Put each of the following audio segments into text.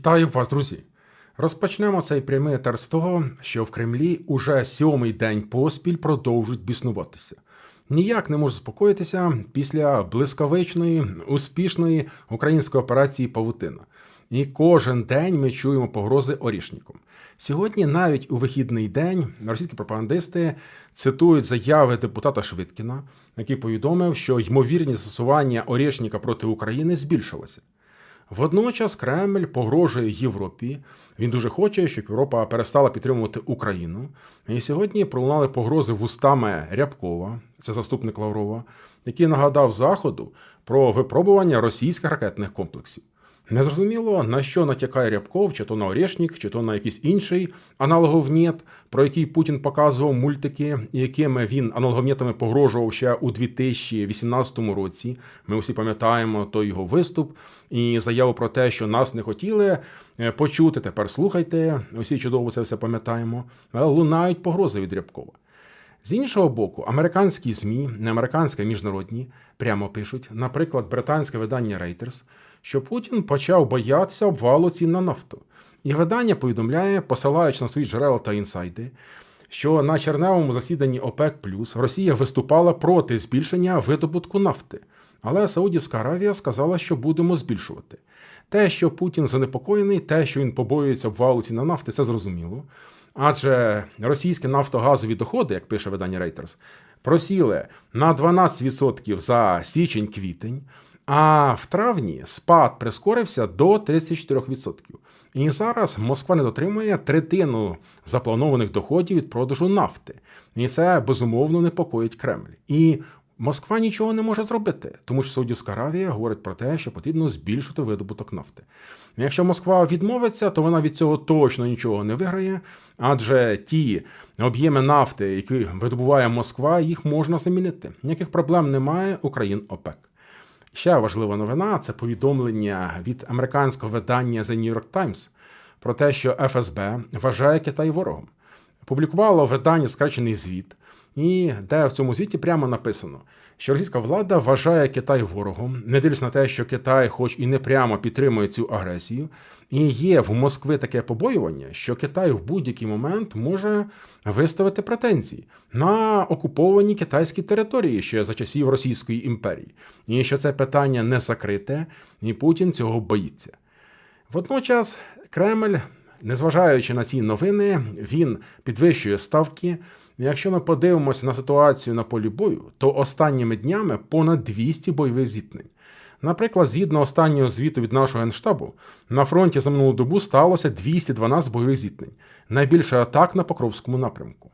Вітаю вас, друзі! Розпочнемо цей прямий етер з того, що в Кремлі уже сьомий день поспіль продовжують біснуватися. Ніяк не можу заспокоїтися після блискавичної, успішної української операції Павутина. І кожен день ми чуємо погрози орішникам. Сьогодні, навіть у вихідний день, російські пропагандисти цитують заяви депутата Швидкіна, який повідомив, що ймовірність застосування орішника проти України збільшилася. Водночас Кремль погрожує Європі. Він дуже хоче, щоб Європа перестала підтримувати Україну. І сьогодні пролунали погрози вустами Рябкова, це заступник Лаврова, який нагадав Заходу про випробування російських ракетних комплексів. Незрозуміло, на що натякає Рябков, чи то на Орешник, чи то на якийсь інший аналогов «Нєт», про який Путін показував мультики, якими він аналоговнєтами погрожував ще у 2018 році. Ми усі пам'ятаємо той його виступ і заяву про те, що нас не хотіли е, почути. Тепер слухайте, усі чудово це все пам'ятаємо. Але лунають погрози від Рябкова. З іншого боку, американські ЗМІ, не американські, а міжнародні, прямо пишуть, наприклад, британське видання Reuters, що Путін почав боятися обвалу цін на нафту. І видання повідомляє, посилаючи на свої джерела та інсайди, що на черневому засіданні ОПЕК Росія виступала проти збільшення видобутку нафти. Але Саудівська Аравія сказала, що будемо збільшувати. Те, що Путін занепокоєний, те, що він побоюється обвалу цін на нафти, це зрозуміло. Адже російські нафтогазові доходи, як пише видання Reuters, просіли на 12% за січень-квітень. А в травні спад прискорився до 34%. І зараз Москва не дотримує третину запланованих доходів від продажу нафти. І це безумовно непокоїть Кремль. І Москва нічого не може зробити, тому що Саудівська Аравія говорить про те, що потрібно збільшити видобуток нафти. Якщо Москва відмовиться, то вона від цього точно нічого не виграє, адже ті об'єми нафти, які видобуває Москва, їх можна замінити. Ніяких проблем немає Україн ОПЕК. Ще важлива новина це повідомлення від американського видання The New York Times про те, що ФСБ вважає Китай ворогом. Публікувало видання скречений звіт, і де в цьому звіті прямо написано, що російська влада вважає Китай ворогом, не дивлячись на те, що Китай, хоч і не прямо підтримує цю агресію, і є в Москви таке побоювання, що Китай в будь-який момент може виставити претензії на окуповані китайські території ще за часів Російської імперії, і що це питання не закрите, і Путін цього боїться. Водночас Кремль. Незважаючи на ці новини, він підвищує ставки. Якщо ми подивимося на ситуацію на полі бою, то останніми днями понад 200 бойових зіткнень. Наприклад, згідно останнього звіту від нашого генштабу, на фронті за минулу добу сталося 212 бойових зіткнень, найбільше атак на Покровському напрямку.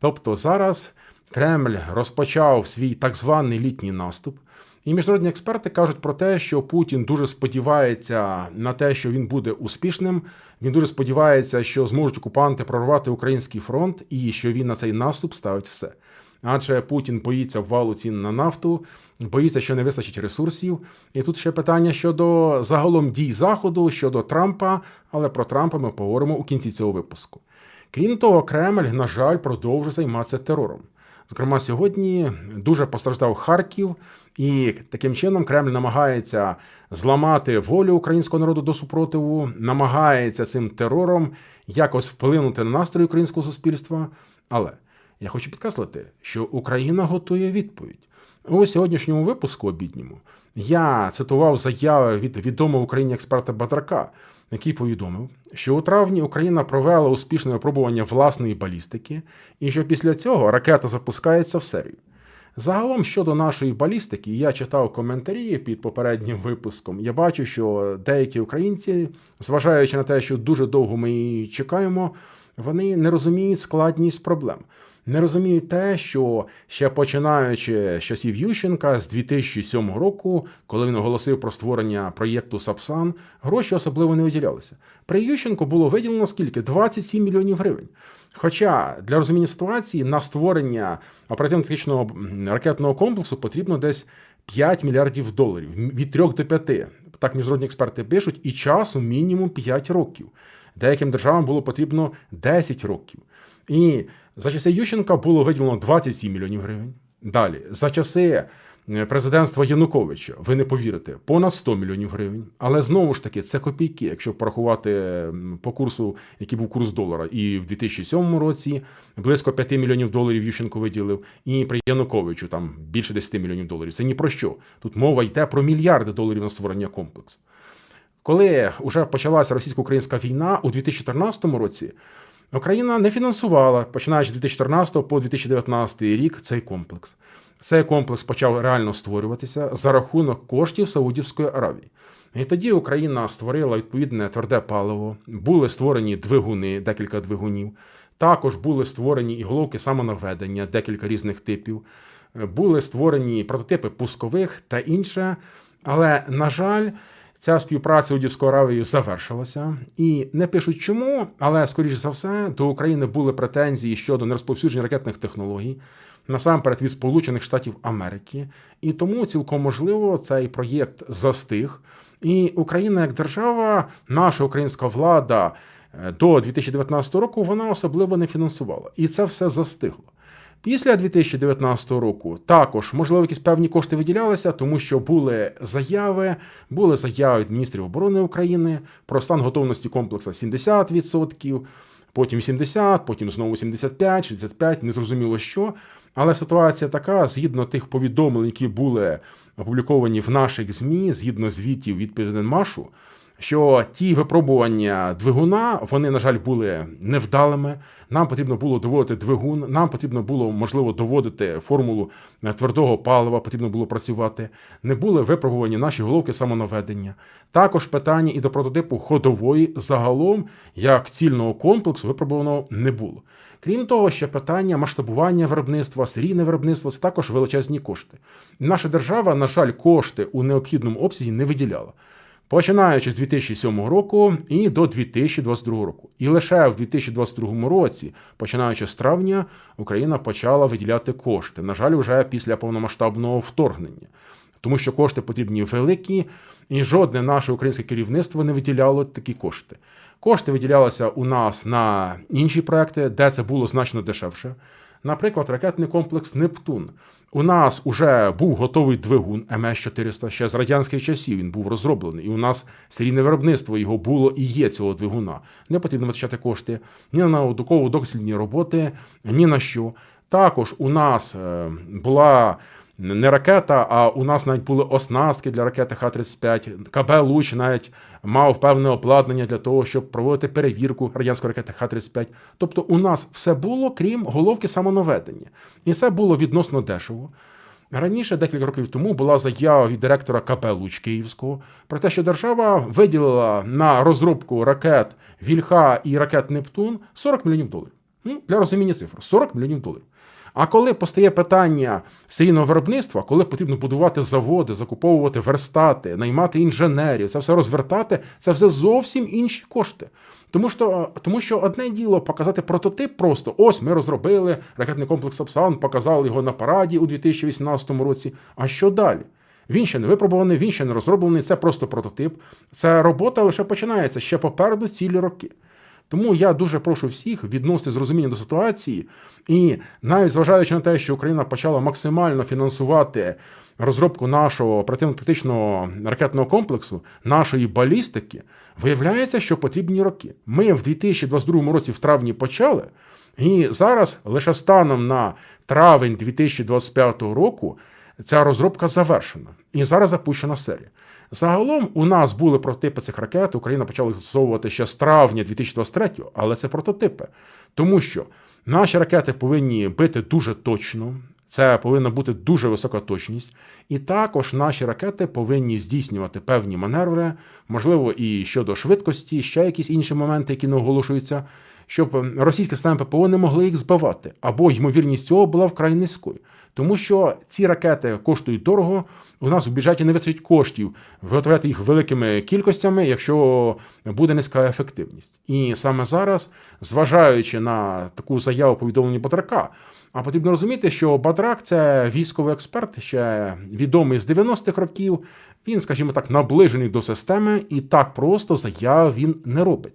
Тобто зараз Кремль розпочав свій так званий літній наступ. І міжнародні експерти кажуть про те, що Путін дуже сподівається на те, що він буде успішним. Він дуже сподівається, що зможуть окупанти прорвати український фронт, і що він на цей наступ ставить все. Адже Путін боїться ввалу цін на нафту, боїться, що не вистачить ресурсів. І тут ще питання щодо загалом дій Заходу, щодо Трампа, але про Трампа ми поговоримо у кінці цього випуску. Крім того, Кремль, на жаль, продовжує займатися терором. Зокрема, сьогодні дуже постраждав Харків, і таким чином Кремль намагається зламати волю українського народу до супротиву, намагається цим терором якось вплинути на настрої українського суспільства. Але я хочу підкреслити, що Україна готує відповідь. У сьогоднішньому випуску обідньому я цитував заяви від відомого в Україні експерта Батрака, який повідомив, що у травні Україна провела успішне випробування власної балістики, і що після цього ракета запускається в серію. Загалом щодо нашої балістики, я читав коментарі під попереднім випуском. Я бачу, що деякі українці, зважаючи на те, що дуже довго ми її чекаємо, вони не розуміють складність проблем. Не розуміють те, що ще починаючи з часів Ющенка з 2007 року, коли він оголосив про створення проєкту Сапсан, гроші особливо не виділялися. При Ющенку було виділено скільки? 27 мільйонів гривень. Хоча для розуміння ситуації на створення оперативно-тактичного ракетного комплексу потрібно десь 5 мільярдів доларів від 3 до 5. Так міжнародні експерти пишуть, і часу мінімум 5 років. Деяким державам було потрібно 10 років. І за часи Ющенка було виділено 27 мільйонів гривень. Далі, за часи е, президентства Януковича, ви не повірите, понад 100 мільйонів гривень. Але знову ж таки, це копійки, якщо порахувати по курсу, який був курс долара. І в 2007 році близько 5 мільйонів доларів Ющенко виділив, і при Януковичу там більше 10 мільйонів доларів. Це ні про що. Тут мова йде про мільярди доларів на створення комплексу. Коли вже почалася російсько-українська війна у 2014 році, Україна не фінансувала, починаючи з 2014 по 2019 рік, цей комплекс. Цей комплекс почав реально створюватися за рахунок коштів Саудівської Аравії. І тоді Україна створила відповідне тверде паливо, були створені двигуни, декілька двигунів. Також були створені і головки самонаведення, декілька різних типів. Були створені прототипи пускових та інше. Але, на жаль, Ця співпраця Саудівською Аравією завершилася, і не пишуть чому, але скоріш за все до України були претензії щодо нерозповсюдження ракетних технологій, насамперед від Сполучених Штатів Америки. І тому цілком можливо цей проєкт застиг. І Україна як держава, наша українська влада е, до 2019 року вона особливо не фінансувала, і це все застигло. Після 2019 року також можливо якісь певні кошти виділялися, тому що були заяви, були заяви від міністрів оборони України про стан готовності комплексу 70%, потім 70%, потім знову 75%, 65%, незрозуміло що. Але ситуація така, згідно тих повідомлень, які були опубліковані в наших ЗМІ, згідно звітів від Машу, що ті випробування двигуна, вони, на жаль, були невдалими. Нам потрібно було доводити двигун, нам потрібно було, можливо, доводити формулу твердого палива, потрібно було працювати. Не були випробувані наші головки самонаведення. Також питання і до прототипу ходової загалом, як цільного комплексу, випробовано не було. Крім того, ще питання масштабування виробництва, серійне виробництво це також величезні кошти. Наша держава, на жаль, кошти у необхідному обсязі не виділяла починаючи з 2007 року і до 2022 року. І лише в 2022 році, починаючи з травня, Україна почала виділяти кошти. На жаль, вже після повномасштабного вторгнення. Тому що кошти потрібні великі, і жодне наше українське керівництво не виділяло такі кошти. Кошти виділялися у нас на інші проекти, де це було значно дешевше. Наприклад, ракетний комплекс Нептун. У нас вже був готовий двигун МС-400, ще з радянських часів він був розроблений. І у нас серійне виробництво його було і є цього двигуна. Не потрібно витрачати кошти ні на науково дослідні роботи, ні на що. Також у нас е, була не ракета, а у нас навіть були оснастки для ракети Х-35. КБ Луч навіть мав певне обладнання для того, щоб проводити перевірку радянської ракети Х-35. Тобто у нас все було, крім головки самонаведення. І це було відносно дешево. Раніше, декілька років тому, була заява від директора КП Луч Київського про те, що держава виділила на розробку ракет Вільха і ракет Нептун 40 мільйонів доларів. Ну, Для розуміння цифр 40 мільйонів доларів. А коли постає питання серійного виробництва, коли потрібно будувати заводи, закуповувати верстати, наймати інженерів, це все розвертати, це все зовсім інші кошти. Тому що тому що одне діло показати прототип просто ось ми розробили ракетний комплекс Сапсан, показали його на параді у 2018 році. А що далі? Він ще не випробуваний, він ще не розроблений, це просто прототип. Ця робота лише починається ще попереду цілі роки. Тому я дуже прошу всіх відносити з розумінням до ситуації, і навіть зважаючи на те, що Україна почала максимально фінансувати розробку нашого оперативно-тактичного ракетного комплексу, нашої балістики, виявляється, що потрібні роки. Ми в 2022 році в травні почали, і зараз лише станом на травень 2025 року ця розробка завершена. І зараз запущена серія. Загалом у нас були прототипи цих ракет. Україна почала застосовувати ще з травня 2023-го, але це прототипи. Тому що наші ракети повинні бити дуже точно. Це повинна бути дуже висока точність, і також наші ракети повинні здійснювати певні маневри, можливо, і щодо швидкості, ще якісь інші моменти, які не оголошуються, щоб російські системи ППО не могли їх збивати, або ймовірність цього була вкрай низькою. Тому що ці ракети коштують дорого. У нас у бюджеті не вистачить коштів виготовляти їх великими кількостями, якщо буде низька ефективність. І саме зараз, зважаючи на таку заяву повідомлення Батрака, а потрібно розуміти, що Батрак це військовий експерт, ще відомий з 90-х років. Він, скажімо так, наближений до системи, і так просто заяв він не робить.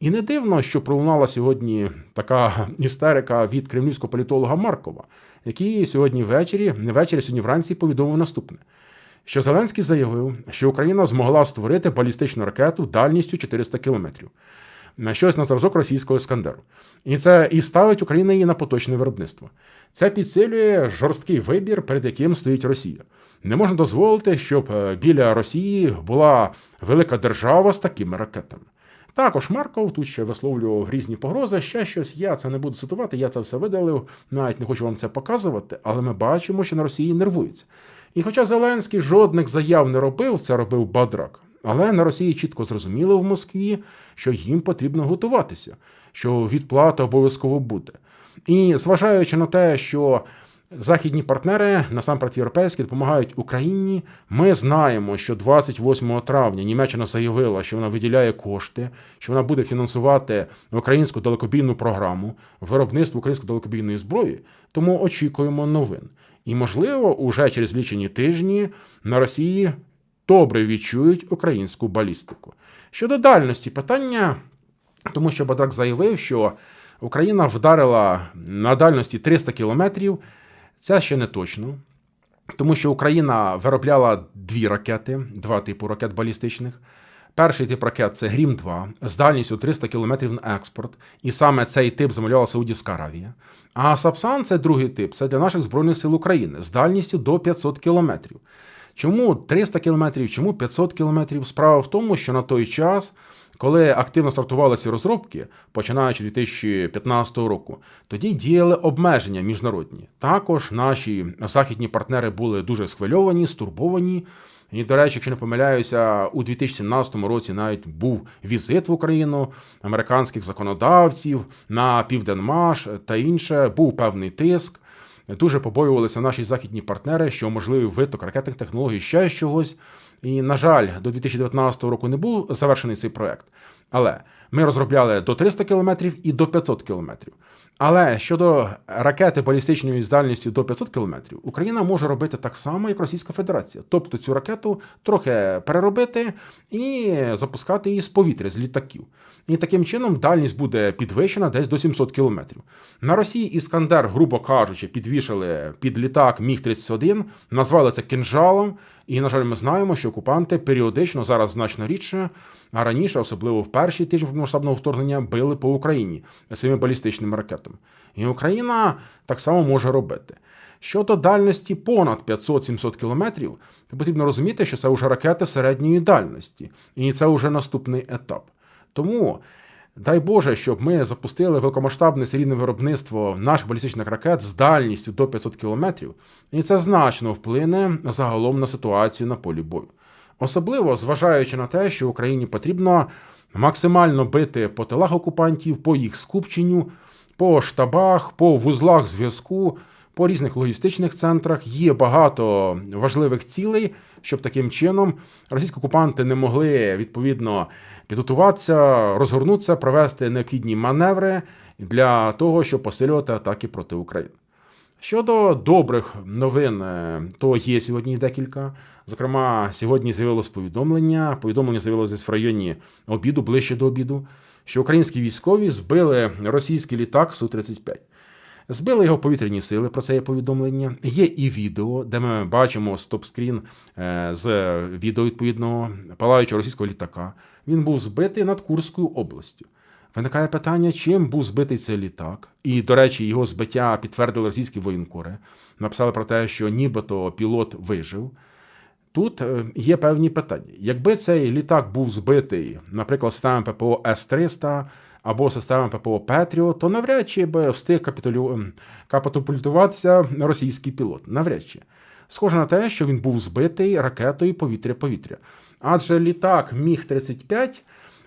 І не дивно, що пролунала сьогодні така істерика від кремлівського політолога Маркова. який сьогодні ввечері, не ввечері, сьогодні вранці повідомив наступне. Що Зеленський заявив, що Україна змогла створити балістичну ракету дальністю 400 кілометрів на щось на зразок російського Іскандеру. І це і ставить Україну її на поточне виробництво. Це підсилює жорсткий вибір, перед яким стоїть Росія. Не можна дозволити, щоб е, біля Росії була велика держава з такими ракетами. Також Марков тут ще висловлював різні погрози, ще щось. Я це не буду цитувати, я це все видалив, навіть не хочу вам це показувати, але ми бачимо, що на Росії нервуються. І хоча Зеленський жодних заяв не робив, це робив Бадрак. Але на Росії чітко зрозуміли в Москві, що їм потрібно готуватися, що відплата обов'язково буде. І зважаючи на те, що західні партнери, насамперед європейські, допомагають Україні, ми знаємо, що 28 травня Німеччина заявила, що вона виділяє кошти, що вона буде фінансувати українську далекобійну програму, виробництво української далекобійної зброї. Тому очікуємо новин. І, можливо, уже через лічені тижні на Росії добре відчують українську балістику. Щодо дальності питання, тому що Бадрак заявив, що Україна вдарила на дальності 300 кілометрів. Це ще не точно, тому що Україна виробляла дві ракети, два типу ракет балістичних. Перший тип ракет це Грім 2 з дальністю 300 км на експорт, і саме цей тип замовляла Саудівська Аравія. А Сапсан це другий тип, це для наших Збройних сил України з дальністю до 500 км. Чому 300 кілометрів, чому 500 кілометрів? Справа в тому, що на той час, коли активно стартувалися розробки, починаючи 2015 року, тоді діяли обмеження міжнародні. Також наші західні партнери були дуже схвильовані, стурбовані. І, до речі, якщо не помиляюся, у 2017 році навіть був візит в Україну американських законодавців на Південмаш та інше. Був певний тиск. Дуже побоювалися наші західні партнери, що можливий виток ракетних технологій ще чогось. І, на жаль, до 2019 року не був завершений цей проект. Але ми розробляли до 300 кілометрів і до 500 кілометрів. Але щодо ракети балістичної з дальністю до 500 кілометрів, Україна може робити так само, як Російська Федерація. Тобто цю ракету трохи переробити і запускати її з повітря, з літаків. І таким чином дальність буде підвищена десь до 700 кілометрів. На Росії Іскандер, грубо кажучи, підвішали під літак Міг-31, назвали це кинжалом. І, на жаль, ми знаємо, що окупанти періодично зараз значно рідше, а раніше, особливо в перші тижні масштабного вторгнення, били по Україні цими балістичними ракетами. І Україна так само може робити. Щодо дальності понад 500-700 кілометрів, то потрібно розуміти, що це вже ракети середньої дальності, і це вже наступний етап. Тому. Дай Боже, щоб ми запустили великомасштабне серійне виробництво наших балістичних ракет з дальністю до 500 кілометрів, і це значно вплине загалом на ситуацію на полі бою. Особливо зважаючи на те, що Україні потрібно максимально бити по тилах окупантів, по їх скупченню, по штабах, по вузлах зв'язку, по різних логістичних центрах. Є багато важливих цілей, щоб таким чином російські окупанти не могли відповідно підготуватися, розгорнутися, провести необхідні маневри для того, щоб посилювати атаки проти України. Щодо добрих новин, е, то є сьогодні декілька. Зокрема, сьогодні з'явилось повідомлення. Повідомлення з'явилося десь в районі обіду, ближче до обіду, що українські військові збили російський літак Су-35. Збили його повітряні сили. Про це є повідомлення. Є і відео, де ми бачимо стоп-скрін е, з відео відповідного палаючого російського літака. Він був збитий над Курською областю. Виникає питання, чим був збитий цей літак. І, до речі, його збиття підтвердили російські воєнкори. Написали про те, що нібито пілот вижив. Тут е, є певні питання. Якби цей літак був збитий, наприклад, системами ППО С-300 або системами ППО Петріо, то навряд чи би встиг капітулю... капітулюватися російський пілот. Навряд чи. Схоже на те, що він був збитий ракетою повітря-повітря. Адже літак Міг-35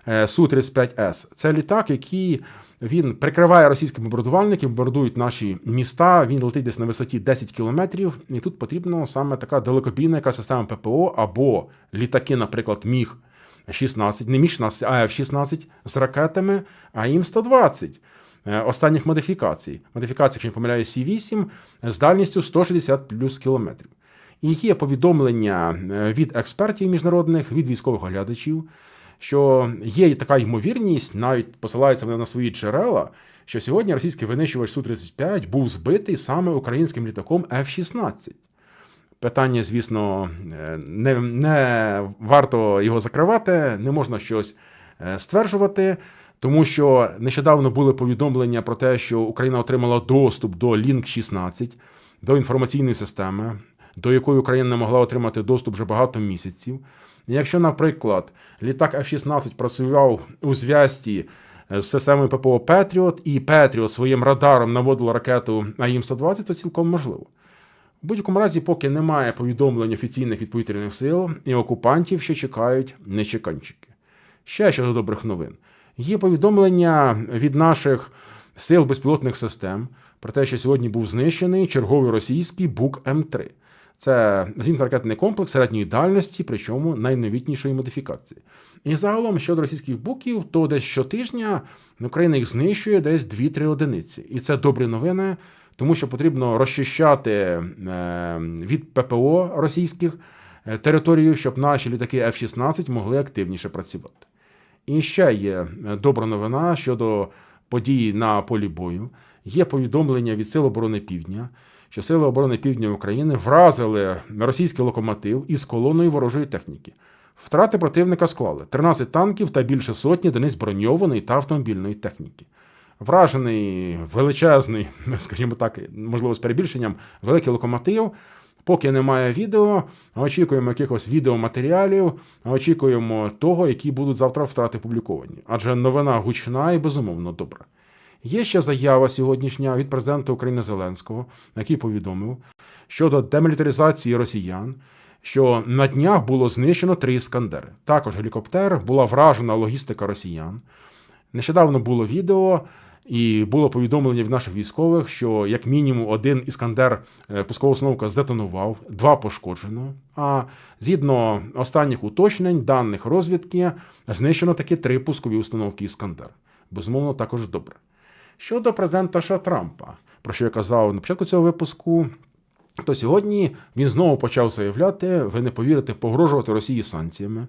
Су-35С це літак, який він прикриває російські бомбардувальники, бомбардують наші міста. Він летить десь на висоті 10 кілометрів, і тут потрібна саме така далекобійна яка система ППО або літаки, наприклад, Міг 16, не Міг 16, а F-16 з ракетами, а їм 120 останніх модифікацій. Модифікація, якщо не помиляю, Сі-8 з дальністю 160 плюс кілометрів. І є повідомлення від експертів міжнародних, від військових оглядачів що є така ймовірність, навіть посилаються вони на свої джерела, що сьогодні російський винищувач Су-35 був збитий саме українським літаком F-16. Питання, звісно, е, не, не варто його закривати, не можна щось е, стверджувати, тому що нещодавно були повідомлення про те, що Україна отримала доступ до Link 16 до інформаційної системи, до якої Україна не могла отримати доступ вже багато місяців. Якщо, наприклад, літак F-16 працював у зв'язці з системою ППО Петріот, і Петріот своїм радаром наводила ракету АІМ-120, то цілком можливо. В будь-якому разі, поки немає повідомлень офіційних від сил і окупантів, що чекають нечеканчики. Ще щодо добрих новин. Є повідомлення від наших сил безпілотних систем про те, що сьогодні був знищений черговий російський БУК М3. Це зенітно-ракетний комплекс середньої дальності, причому найновітнішої модифікації. І загалом щодо російських буків, то десь щотижня Україна їх знищує десь 2-3 одиниці. І це добрі новини, тому що потрібно розчищати е, від ППО російських е, територію, щоб наші літаки F-16 могли активніше працювати. І ще є е, добра новина щодо подій на полі бою. Є повідомлення від Сил оборони Півдня, що Сили оборони Півдня України вразили російський локомотив із колоною ворожої техніки. Втрати противника склали 13 танків та більше сотні одиниць броньованої та автомобільної техніки. Вражений величезний, скажімо так, можливо, з перебільшенням, великий локомотив. Поки немає відео, очікуємо якихось відеоматеріалів, очікуємо того, які будуть завтра втрати публіковані. Адже новина гучна і безумовно добра. Є ще заява сьогоднішня від президента України Зеленського, який повідомив щодо демілітаризації росіян, що на днях було знищено три іскандери. Також гелікоптер була вражена логістика росіян. Нещодавно було відео. І було повідомлення від наших військових, що як мінімум один іскандер е, пускового установка здетонував, два пошкоджено. А згідно останніх уточнень, даних розвідки, знищено таки три пускові установки Іскандер. Безумовно, також добре. Щодо президента США Трампа, про що я казав на початку цього випуску, то сьогодні він знову почав заявляти: ви не повірите, погрожувати Росії санкціями.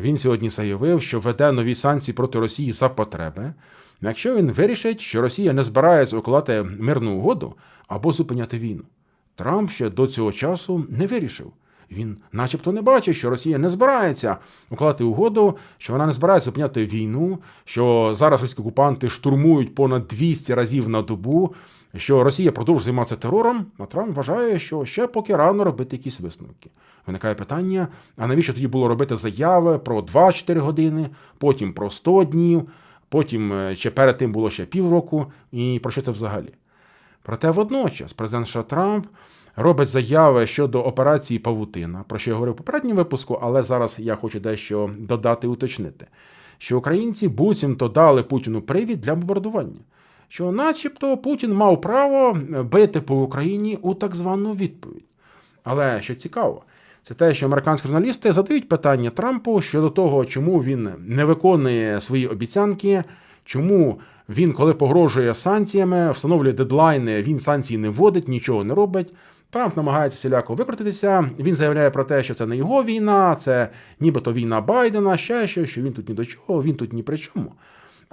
Він сьогодні заявив, що веде нові санкції проти Росії за потреби. Якщо він вирішить, що Росія не збирається укладати мирну угоду або зупиняти війну, Трамп ще до цього часу не вирішив. Він, начебто, не бачить, що Росія не збирається укладати угоду, що вона не збирається зупиняти війну, що зараз російські окупанти штурмують понад 200 разів на добу, що Росія продовжує займатися терором. А Трамп вважає, що ще поки рано робити якісь висновки. Виникає питання: а навіщо тоді було робити заяви про 2-4 години, потім про 100 днів? Потім е, ще перед тим було ще півроку, і про що це взагалі? Проте водночас президент США Трамп робить заяви щодо операції Павутина, про що я говорив в попередньому випуску, але зараз я хочу дещо додати і уточнити, що українці буцімто дали Путіну привід для бомбардування, що, начебто, Путін мав право бити по Україні у так звану відповідь. Але що цікаво, це те, що американські журналісти задають питання Трампу щодо того, чому він не виконує свої обіцянки, чому він, коли погрожує санкціями, встановлює дедлайни, він санкції не вводить, нічого не робить. Трамп намагається всіляко викрутитися. Він заявляє про те, що це не його війна, це нібито війна Байдена, ще щось, що він тут ні до чого, він тут ні при чому.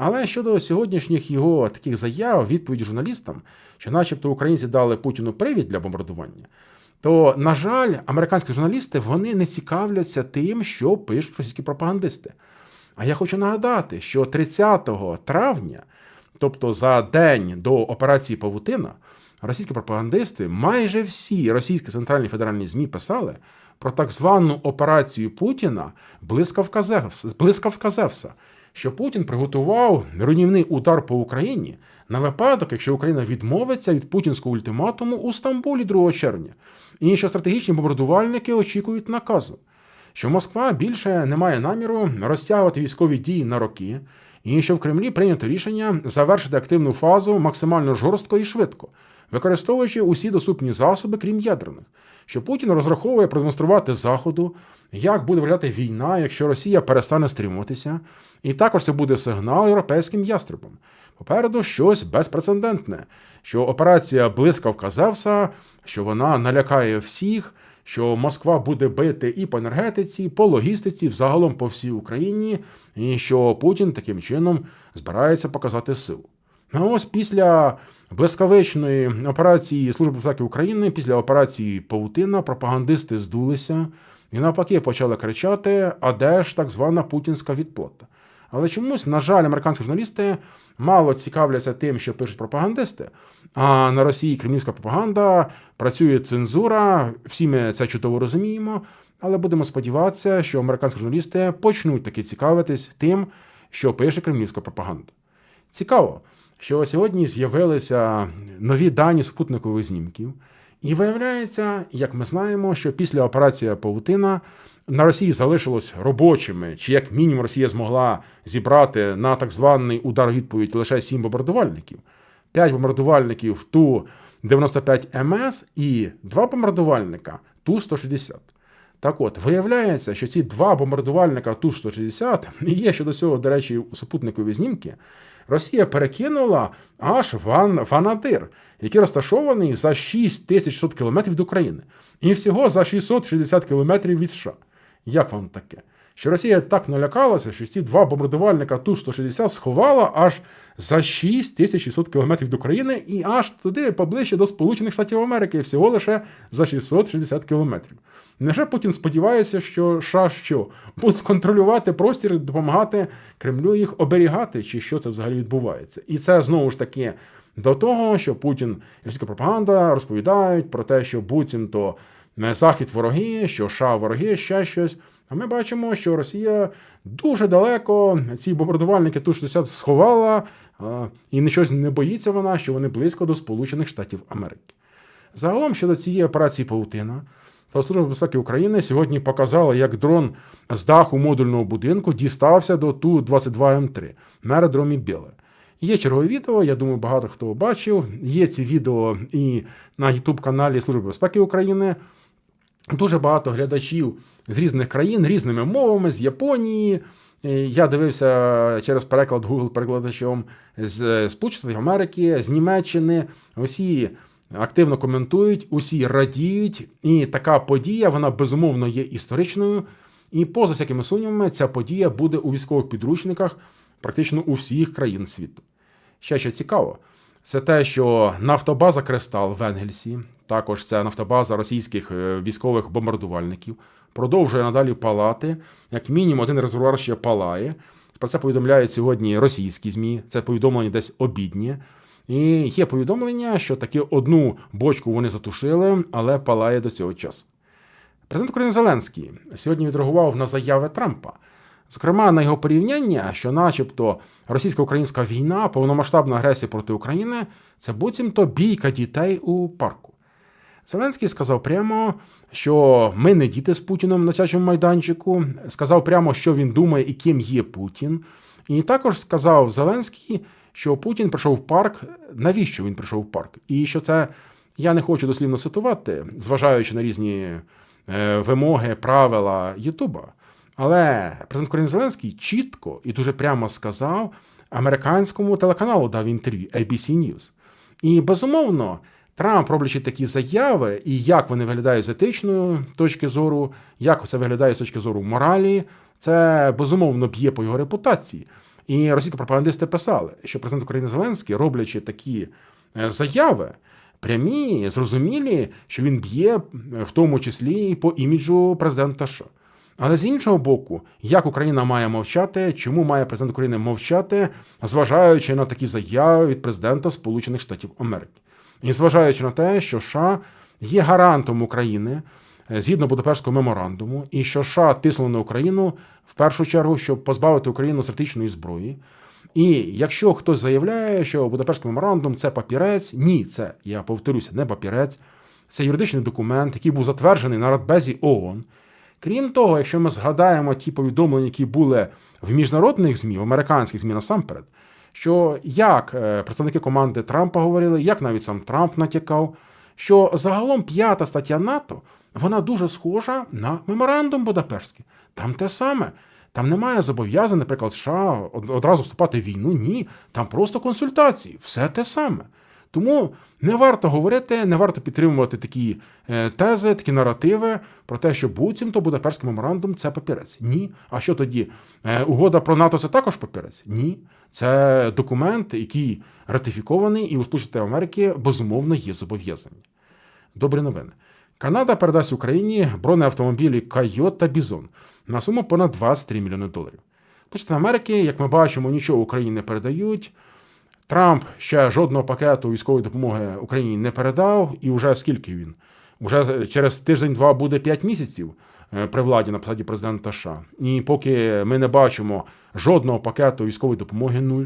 Але щодо сьогоднішніх його таких заяв, відповіді журналістам, що, начебто, українці дали Путіну привід для бомбардування то, на жаль, американські журналісти вони не цікавляться тим, що пишуть російські пропагандисти. А я хочу нагадати, що 30 травня, тобто за день до операції Павутина, російські пропагандисти, майже всі російські центральні федеральні ЗМІ писали про так звану операцію Путіна блискавка Зевса, що Путін приготував руйнівний удар по Україні на випадок, якщо Україна відмовиться від путінського ультиматуму у Стамбулі 2 червня, і що стратегічні бомбардувальники очікують наказу, що Москва більше не має наміру розтягувати військові дії на роки, і що в Кремлі прийнято рішення завершити активну фазу максимально жорстко і швидко, використовуючи усі доступні засоби, крім ядерних, що Путін розраховує продемонструвати Заходу, як буде виглядати війна, якщо Росія перестане стримуватися, і також це буде сигнал європейським ястребам. Попереду щось безпрецедентне, що операція блискавка Зевса, що вона налякає всіх, що Москва буде бити і по енергетиці, і по логістиці, взагалом по всій Україні, і що Путін таким чином збирається показати силу. А ось після блискавичної операції Служби безпеки України, після операції Паутина, пропагандисти здулися і навпаки почали кричати: а де ж так звана путінська відплата? Але чомусь, на жаль, американські журналісти мало цікавляться тим, що пишуть пропагандисти. А на Росії кремлівська пропаганда працює цензура, всі ми це чудово розуміємо. Але будемо сподіватися, що американські журналісти почнуть таки цікавитись тим, що пише кремлівська пропаганда. Цікаво, що сьогодні з'явилися нові дані супутникових знімків, і виявляється, як ми знаємо, що після операції Паутина на Росії залишилось робочими, чи як мінімум Росія змогла зібрати на так званий удар відповідь лише 7 бомбардувальників, 5 бомбардувальників ту 95 МС і 2 бомбардувальника ту 160. Так от, виявляється, що ці два бомбардувальника Ту-160, є щодо цього, до речі, супутникові знімки, Росія перекинула аж в Ванадир, який розташований за 6600 кілометрів від України. І всього за 660 кілометрів від США. Як вам таке? Що Росія так налякалася, що ці два бомбардувальника Ту-160 сховала аж за 6600 кілометрів від України і аж туди поближче до Сполучених Штатів Америки, всього лише за 660 кілометрів. Невже Путін сподівається, що США що будуть контролювати простір допомагати Кремлю їх оберігати, чи що це взагалі відбувається? І це знову ж таки до того, що Путін і російська пропаганда розповідають про те, що буцімто Захід вороги, що США вороги, ще щось. А ми бачимо, що Росія дуже далеко ці бомбардувальники Ту-60 сховала, і нічого не боїться вона, що вони близько до Сполучених Штатів Америки. Загалом щодо цієї операції Паутина, то Служба безпеки України сьогодні показала, як дрон з даху модульного будинку дістався до Ту-22М3 на аеродромі Біле. Є чергове відео, я думаю, багато хто бачив. Є ці відео і на YouTube-каналі Служби безпеки України. Дуже багато глядачів з різних країн, різними мовами, з Японії. Я дивився через переклад Google перекладачом з Сполучених Америки, з Німеччини. Усі активно коментують, усі радіють. І така подія, вона безумовно є історичною. І поза всякими сумнівами, ця подія буде у військових підручниках практично у всіх країн світу. Ще що цікаво, це те, що нафтобаза Кристал в Енгельсі, також це нафтобаза російських військових бомбардувальників, продовжує надалі палати. Як мінімум, один резервуар ще палає. Про це повідомляють сьогодні російські ЗМІ, це повідомлення десь обідні. І є повідомлення, що таки одну бочку вони затушили, але палає до цього часу. Президент України Зеленський сьогодні відреагував на заяви Трампа. Зокрема, на його порівняння, що, начебто, російсько-українська війна, повномасштабна агресія проти України це буцімто бійка дітей у парку. Зеленський сказав прямо, що ми не діти з Путіним на цячому майданчику. Сказав прямо, що він думає і ким є Путін. І також сказав Зеленський, що Путін прийшов в парк. Навіщо він прийшов в парк? І що це я не хочу дослівно цитувати, зважаючи на різні е, вимоги, правила Ютуба. Але президент України Зеленський чітко і дуже прямо сказав американському телеканалу дав інтерв'ю ABC News. І безумовно, Трамп, роблячи такі заяви, і як вони виглядають з етичної точки зору, як це виглядає з точки зору моралі, це безумовно б'є по його репутації. І російські пропагандисти писали, що президент України Зеленський, роблячи такі е, заяви, прямі, зрозумілі, що він б'є в тому числі і по іміджу президента США. Але з іншого боку, як Україна має мовчати, чому має президент України мовчати, зважаючи на такі заяви від президента Сполучених Штатів Америки, і зважаючи на те, що США є гарантом України згідно Будапештського меморандуму, і що США тиснули на Україну в першу чергу, щоб позбавити Україну стратегічної зброї. І якщо хтось заявляє, що Будапештський меморандум це папірець, ні, це я повторюся, не папірець, це юридичний документ, який був затверджений на Радбезі ООН. Крім того, якщо ми згадаємо ті повідомлення, які були в міжнародних ЗМІ, в американських ЗМІ насамперед, що як е, представники команди Трампа говорили, як навіть сам Трамп натякав, що загалом п'ята стаття НАТО вона дуже схожа на меморандум Будапештський. Там те саме. Там немає зобов'язань, наприклад, США одразу вступати в війну. Ні, там просто консультації, все те саме. Тому не варто говорити, не варто підтримувати такі е, тези, такі наративи про те, що буцімто Будапештський меморандум це папірець. Ні. А що тоді? Е, Угода про НАТО це також папірець? Ні. Це документ, який ратифікований, і у Сполучених Америки безумовно є зобов'язання. Добрі новини. Канада передасть Україні бронеавтомобілі Кайот та Бізон на суму понад 23 мільйони доларів. Сполучені Америки, як ми бачимо, нічого Україні не передають. Трамп ще жодного пакету військової допомоги Україні не передав, і вже скільки він? Уже через тиждень-два буде 5 місяців е, при владі на посаді президента США. І поки ми не бачимо жодного пакету військової допомоги нуль.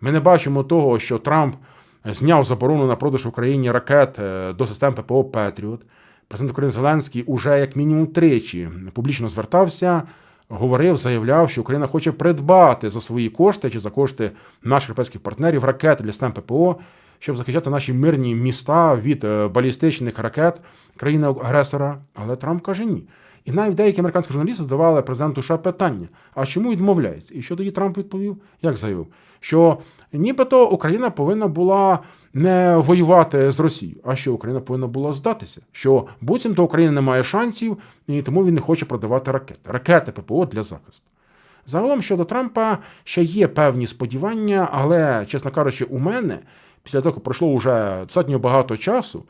Ми не бачимо того, що Трамп зняв заборону на продаж Україні ракет е, до систем ППО Петріот. Президент України Зеленський уже як мінімум тричі публічно звертався, говорив, заявляв, що Україна хоче придбати за свої кошти чи за кошти наших європейських партнерів ракети для СТЕМ ППО, щоб захищати наші мирні міста від е, балістичних ракет країни-агресора. Але Трамп каже ні. І навіть деякі американські журналісти задавали президенту США питання: а чому відмовляється? І що тоді Трамп відповів? Як заявив? Що нібито Україна повинна була не воювати з Росією, а що Україна повинна була здатися. Що буцімто Україна не має шансів, і тому він не хоче продавати ракети. Ракети ППО для захисту. Загалом щодо Трампа ще є певні сподівання, але, чесно кажучи, у мене після того, як пройшло вже достатньо багато часу,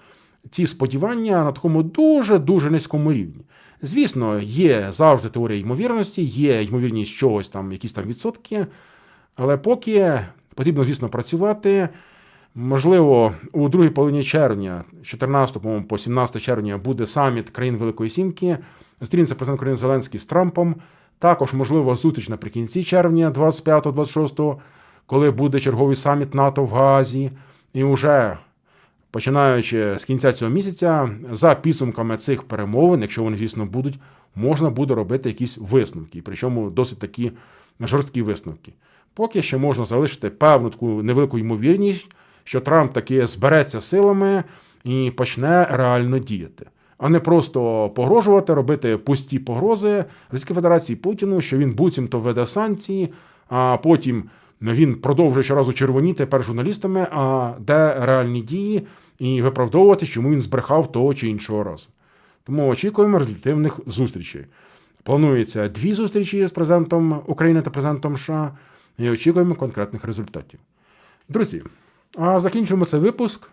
ці сподівання на такому дуже дуже низькому рівні. Звісно, є завжди теорія ймовірності, є ймовірність чогось там, якісь там відсотки, але поки потрібно, звісно, працювати. Можливо, у другій половині червня, 14 по-моєму, 17 червня, буде саміт країн Великої Сімки. Зустрінеться президент України Зеленський з Трампом. Також, можливо, зустріч наприкінці червня, 25-26, коли буде черговий саміт НАТО в Гаазі. І вже починаючи з кінця цього місяця, за підсумками цих перемовин, якщо вони, звісно, будуть, можна буде робити якісь висновки, причому досить такі жорсткі висновки. Поки ще можна залишити певну таку невелику ймовірність, що Трамп таки збереться силами і почне реально діяти, а не просто погрожувати, робити пусті погрози Російській Федерації Путіну, що він буцімто веде санкції, а потім він продовжує щоразу червоніти перед журналістами, а де реальні дії, і виправдовувати, чому він збрехав того чи іншого разу. Тому очікуємо результативних зустрічей. Планується дві зустрічі з президентом України та президентом США, і очікуємо конкретних результатів. Друзі, а закінчуємо цей випуск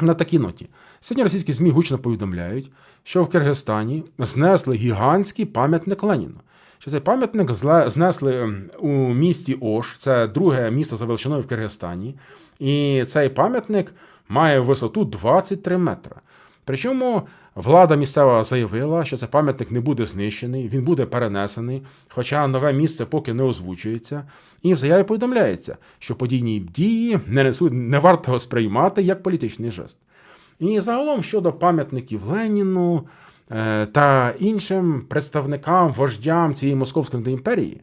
на такій ноті. Сьогодні російські ЗМІ гучно повідомляють, що в Киргизстані знесли гігантський пам'ятник Леніна. Що цей пам'ятник знесли ем, у місті Ош, це друге місто за величиною в Киргизстані. І цей пам'ятник має висоту 23 метри. Причому влада місцева заявила, що цей пам'ятник не буде знищений, він буде перенесений, хоча нове місце поки не озвучується. І в заяві повідомляється, що подійні дії не несуть, не варто сприймати як політичний жест. І загалом щодо пам'ятників Леніну та іншим представникам, вождям цієї московської імперії,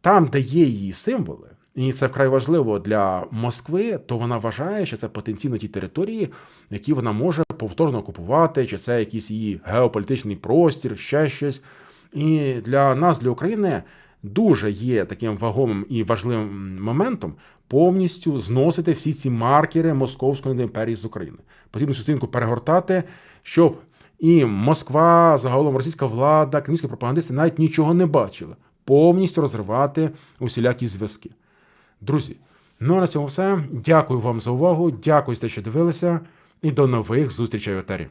там, де є її символи, і це вкрай важливо для Москви, то вона вважає, що це потенційно ті території, які вона може повторно окупувати, чи це якийсь її геополітичний простір, ще щось. І для нас, для України, дуже є таким вагомим і важливим моментом повністю зносити всі ці маркери Московської імперії з України. Потрібно цю сторінку перегортати, щоб і Москва, загалом російська влада, кремлівські пропагандисти навіть нічого не бачили. Повністю розривати усілякі зв'язки. Друзі, ну а на цьому все. Дякую вам за увагу. Дякую за те, що дивилися, і до нових зустрічей в етері.